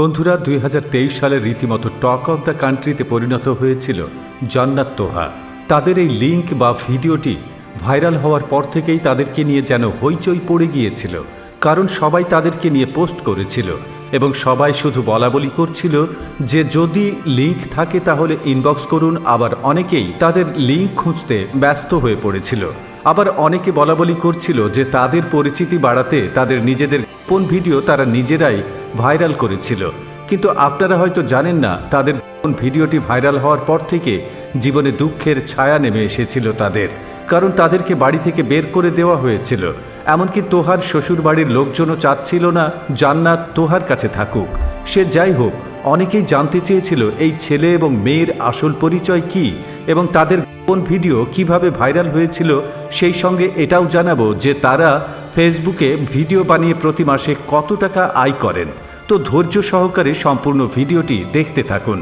বন্ধুরা, দুই সালের রীতিমতো টক অব দ্য কান্ট্রিতে পরিণত হয়েছিল জান্নাত তোহা। তাদের এই লিঙ্ক বা ভিডিওটি ভাইরাল হওয়ার পর থেকেই তাদেরকে নিয়ে যেন হইচই পড়ে গিয়েছিল, কারণ সবাই তাদেরকে নিয়ে পোস্ট করেছিল এবং সবাই শুধু বলা বলি করছিল যে যদি লিঙ্ক থাকে তাহলে ইনবক্স করুন, আবার অনেকেই তাদের লিঙ্ক খুঁজতে ব্যস্ত হয়ে পড়েছিল। আবার অনেকে বলা বলি করছিল যে তাদের পরিচিতি বাড়াতে তাদের নিজেদের কোন ভিডিও তারা নিজেরাই ভাইরাল করেছিল। কিন্তু আপনারা হয়তো জানেন না, তাদের ভিডিওটি ভাইরাল হওয়ার পর থেকে জীবনে দুঃখের ছায়া নেমে এসেছিল তাদের। কারণ তাদেরকে বাড়ি থেকে বের করে দেওয়া হয়েছিল। এমনকি তোহার শ্বশুর বাড়ির লোকজনও চাচ্ছিল না জান্নাত তোহার কাছে থাকুক। সে যাই হোক অনেকেই জানতে চেয়েছিল এই ছেলে এবং মেয়ের আসল পরিচয় কি এবং তাদের কোন ভিডিও কীভাবে ভাইরাল হয়েছিল, সেই সঙ্গে এটাও জানাব যে তারা ফেসবুকে ভিডিও বানিয়ে প্রতি মাসে কত টাকা আয় করেন। তো ধৈর্য সহকারে সম্পূর্ণ ভিডিওটি দেখতে থাকুন।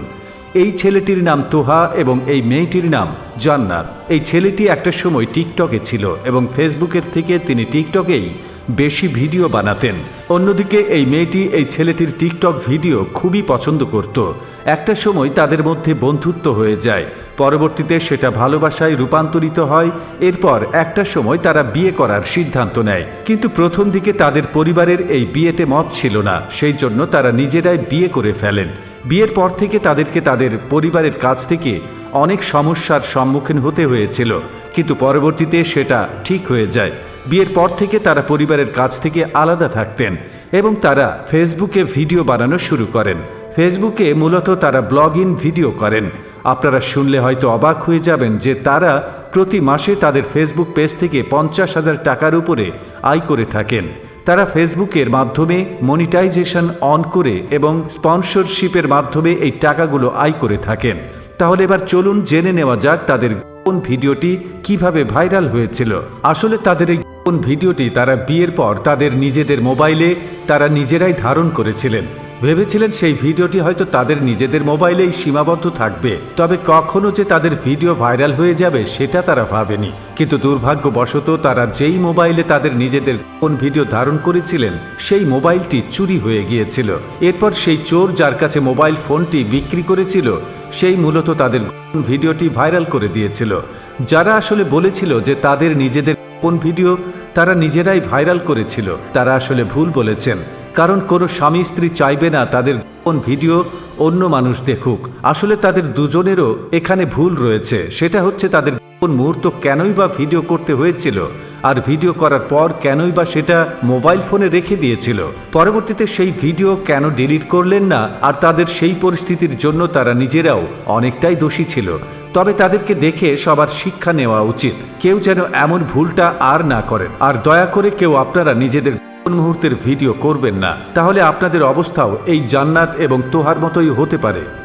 এই ছেলেটির নাম তোহা এবং এই মেয়েটির নাম জান্নাত। এই ছেলেটি একটা সময় টিকটকে ছিল এবং ফেসবুকের থেকে তিনি টিকটকেই বেশি ভিডিও বানাতেন। অন্যদিকে এই মেয়েটি এই ছেলেটির টিকটক ভিডিও খুবই পছন্দ করত। একটা সময় তাদের মধ্যে বন্ধুত্ব হয়ে যায়। পরবর্তীতে সেটা ভালোবাসায় রূপান্তরিত হয়। এরপর একটা সময় তারা বিয়ে করার সিদ্ধান্ত নেয়। কিন্তু প্রথম দিকে তাদের পরিবারের এই বিয়েতে মত ছিল না। সেই জন্য তারা নিজেরাই বিয়ে করে ফেলেন। বিয়ের পর থেকে তাদেরকে তাদের পরিবারের কাছ থেকে অনেক সমস্যার সম্মুখীন হতে হয়েছিল। কিন্তু পরবর্তীতে সেটা ঠিক হয়ে যায়। বিয়ের পর থেকে তারা পরিবারের কাছ থেকে আলাদা থাকতেন এবং তারা ফেসবুকে ভিডিও বানানো শুরু করেন। ফেসবুকে মূলত তারা ব্লগ ইন ভিডিও করেন। আপনারা শুনলে হয়তো অবাক হয়ে যাবেন যে তারা প্রতি মাসে তাদের ফেসবুক পেজ থেকে পঞ্চাশ হাজার টাকার উপরে আয় করে থাকেন। তারা ফেসবুকের মাধ্যমে মনিটাইজেশন অন করে এবং স্পন্সরশিপের মাধ্যমে এই টাকাগুলো আয় করে থাকেন। তাহলে এবার চলুন জেনে নেওয়া যাক তাদের কোন ভিডিওটি কীভাবে ভাইরাল হয়েছিল। আসলে তাদের এই কোন ভিডিওটি তারা বিয়ের পর তাদের নিজেদের মোবাইলে তারা নিজেরাই ধারণ করেছিলেন। ভেবেছিলেন সেই ভিডিওটি হয়তো তাদের নিজেদের মোবাইলেই সীমাবদ্ধ থাকবে। তবে কখনো যে তাদের ভিডিও ভাইরাল হয়ে যাবে সেটা তারা ভাবেনি। কিন্তু দুর্ভাগ্যবশত তারা যেই মোবাইলে তাদের নিজেদের কোন ভিডিও ধারণ করেছিলেন, সেই মোবাইলটি চুরি হয়ে গিয়েছিল। এরপর সেই চোর যার কাছে মোবাইল ফোনটি বিক্রি করেছিল, সেই মূলত তাদের ভিডিওটি ভাইরাল করে দিয়েছিল। যারা আসলে বলেছিল যে তাদের নিজেদের কোন ভিডিও তারা নিজেরাই ভাইরাল করেছিল। তারা আসলে ভুল বলেছেন। কারণ কোনো স্বামী স্ত্রী চাইবে না তাদের কোন ভিডিও অন্য মানুষ দেখুক। আসলে তাদের দুজনেরও এখানে ভুল রয়েছে। সেটা হচ্ছে তাদের কোন মুহূর্ত কেনই বা ভিডিও করতে হয়েছিল আর ভিডিও করার পর কেনই বা সেটা মোবাইল ফোনে রেখে দিয়েছিল। পরবর্তীতে সেই ভিডিও কেন ডিলিট করলেন না আর তাদের সেই পরিস্থিতির জন্য তারা নিজেরাও অনেকটাই দোষী ছিল। তবে তাদেরকে দেখে সবার শিক্ষা নেওয়া উচিত। কেউ যেন এমন ভুলটা আর না করেন। আর দয়া করে কেউ আপনারা নিজেদের মুহূর্তের ভিডিও করবেন না। তাহলে আপনাদের অবস্থাও এই জান্নাত এবং তোহার মতোই হতে পারে।